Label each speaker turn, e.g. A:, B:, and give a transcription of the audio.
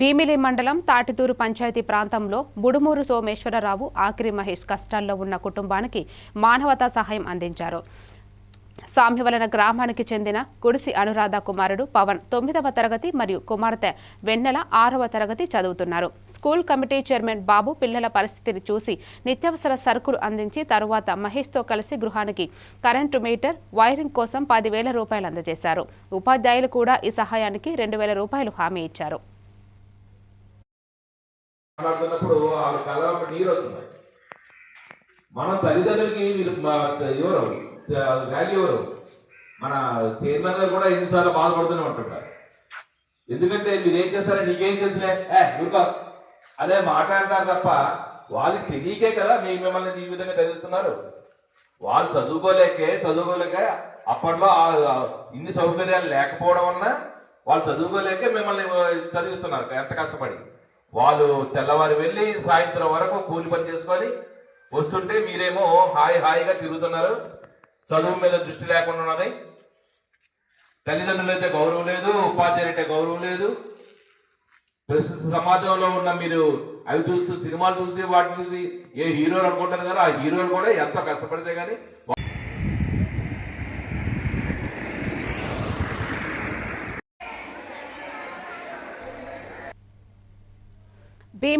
A: భీమిలి మండలం తాటితూరు పంచాయతీ ప్రాంతంలో బుడుమూరు సోమేశ్వరరావు ఆఖరి మహేష్ కష్టాల్లో ఉన్న కుటుంబానికి మానవతా సహాయం అందించారు. సామ్యవలన గ్రామానికి చెందిన గుడిసి అనురాధ కుమారుడు పవన్ తొమ్మిదవ తరగతి మరియు కుమార్తె వెన్నెల ఆరవ తరగతి చదువుతున్నారు. స్కూల్ కమిటీ చైర్మన్ బాబు పిల్లల పరిస్థితిని చూసి నిత్యావసర సరుకులు అందించి తరువాత మహేష్తో కలిసి గృహానికి కరెంటు మీటర్ వైరింగ్ కోసం పదివేల రూపాయలు అందజేశారు. ఉపాధ్యాయులు కూడా ఈ సహాయానికి రెండు వేల రూపాయలు హామీ ఇచ్చారు.
B: మన తల్లిదండ్రులకి వాల్యూ ఎవరు? మన చైర్మన్ గారు కూడా ఎన్నిసార్లు బాధపడుతూనే ఉంటుంటారు. ఎందుకంటే మీరు ఏం చేస్తారో నీకేం తెలుసులే. ఏ ఊరుకో. అదే మాట అంటారు తప్ప వాళ్ళకి తెలియకే కదా మీ మిమ్మల్ని ఈ విధంగా చదివిస్తున్నారు. వాళ్ళు చదువుకోలేకే చదువుకోలేక అప్పట్లో ఇన్ని సౌకర్యాలు లేకపోవడం వలన వాళ్ళు చదువుకోలేకే మిమ్మల్ని చదివిస్తున్నారు ఎంత కష్టపడి. వాళ్ళు తెల్లవారు వెళ్ళి సాయంత్రం వరకు కూలి పని చేసుకొని వస్తుంటే మీరేమో హాయి హాయిగా తిరుగుతున్నారు. చదువు మీద దృష్టి లేకుండా ఉన్నది. తల్లిదండ్రులు అయితే గౌరవం లేదు ఉపాధ్యాయులు అయితే గౌరవం లేదు. ప్రస్తుత సమాజంలో ఉన్న మీరు అవి చూస్తూ సినిమాలు చూసి వాటిని చూసి ఏ హీరోలు అనుకుంటారు కదా ఆ హీరోలు కూడా ఎంత కష్టపడితే కానీ
A: భీమి